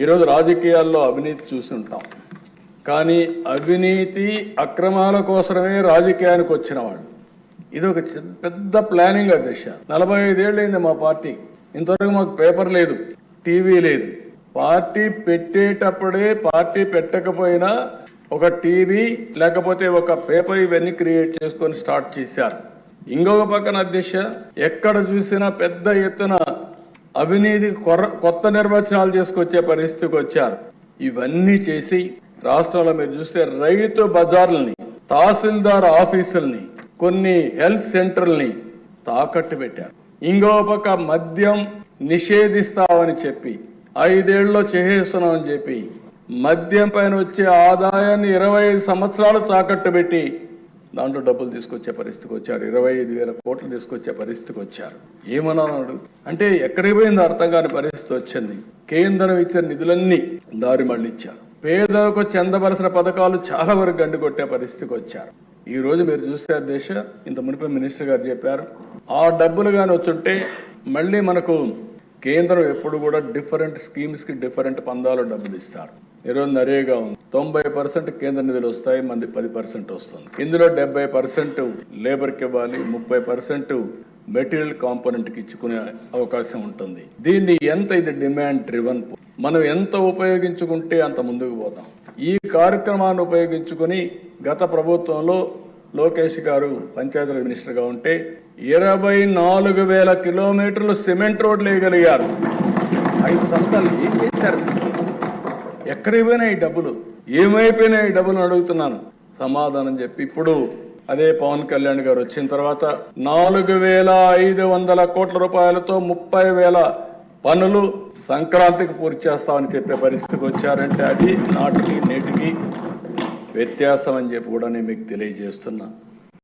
ఈరోజు రాజకీయాల్లో అవినీతి చూస్తుంటాం. కానీ అవినీతి అక్రమాల కోసమే రాజకీయానికి వచ్చిన వాళ్ళు ఇది ఒక పెద్ద ప్లానింగ్ అధ్యక్ష. నలభై ఐదేళ్ళైంది మా పార్టీ. ఇంతవరకు మాకు పేపర్ లేదు టీవీ లేదు. పార్టీ పెట్టేటప్పుడే పార్టీ పెట్టకపోయినా ఒక టీవీ లేకపోతే ఒక పేపర్ ఇవన్నీ క్రియేట్ చేసుకొని స్టార్ట్ చేశారు. ఇంకొక పక్కన అధ్యక్ష ఎక్కడ చూసినా పెద్ద ఎత్తున అవినీతి కొత్త నిర్వచనాలు చేసుకొచ్చే పరిస్థితికి వచ్చారు. ఇవన్నీ చేసి రాష్ట్రంలో మీరు చూస్తే రైతు బజార్లని తహసీల్దార్ ఆఫీసుల్ని కొన్ని హెల్త్ సెంటర్ల్ని తాకట్టు పెట్టారు. ఇంకో పక్క మద్యం నిషేధిస్తామని చెప్పి ఐదేళ్ళలో చేసేస్తున్నామని చెప్పి మద్యం పైన వచ్చే ఆదాయాన్ని ఇరవై ఐదు సంవత్సరాలు తాకట్టు పెట్టి దాంట్లో డబ్బులు తీసుకొచ్చే పరిస్థితికి వచ్చారు. ఇరవై ఐదు వేల కోట్లు తీసుకొచ్చే పరిస్థితికి వచ్చారు. ఏమన్నాడు అంటే ఎక్కడికి పోయిందో అర్థం కాని పరిస్థితి వచ్చింది. కేంద్రం ఇచ్చిన నిధులన్నీ దారి మళ్ళించారు పేదలకు చెందవలసిన పథకాలు చాలా వరకు గండి కొట్టే పరిస్థితికి వచ్చారు. ఈ రోజు మీరు చూస్తే దేశ ఇంత మునిపై మినిస్టర్ గారు చెప్పారు ఆ డబ్బులు కానీ వచ్చుంటే మళ్ళీ మనకు కేంద్రం ఎప్పుడు కూడా డిఫరెంట్ స్కీమ్స్కి డిఫరెంట్ పందాలు డబ్బులు ఇస్తారు. ఈరోజు నరేగా ఉంది. తొంభై పర్సెంట్ కేంద్ర నిధులు వస్తాయి మంది పది పర్సెంట్ వస్తుంది. ఇందులో డెబ్బై పర్సెంట్ లేబర్కి ఇవ్వాలి ముప్పై పర్సెంట్ మెటీరియల్ కాంపోనెంట్కి ఇచ్చుకునే అవకాశం ఉంటుంది. దీన్ని ఎంత ఇది డిమాండ్ డ్రివన్ మనం ఎంత ఉపయోగించుకుంటే అంత ముందుకు పోతాం. ఈ కార్యక్రమాన్ని ఉపయోగించుకుని గత ప్రభుత్వంలో లోకేష్ గారు పంచాయతీరాజ్ మినిస్టర్గా ఉంటే ఇరవై నాలుగు వేల కిలోమీటర్లు సిమెంట్ రోడ్లు వేయగలిగారు. ఐదు సంవత్సరాలు ఏం చేశారు? ఎక్కడికి పోయినాయి ఈ డబ్బులు? ఏమైపోయినాయి ఈ డబ్బులు అడుగుతున్నాను. సమాధానం చెప్పి ఇప్పుడు అదే పవన్ కళ్యాణ్ గారు వచ్చిన తర్వాత నాలుగు వేల ఐదు వందల కోట్ల రూపాయలతో ముప్పై వేల పనులు సంక్రాంతికి పూర్తి చేస్తామని చెప్పే పరిస్థితికి వచ్చారంటే అది నాటికి నేటికి వ్యత్యాసం అని చెప్పి కూడా నేను మీకు తెలియజేస్తున్నా.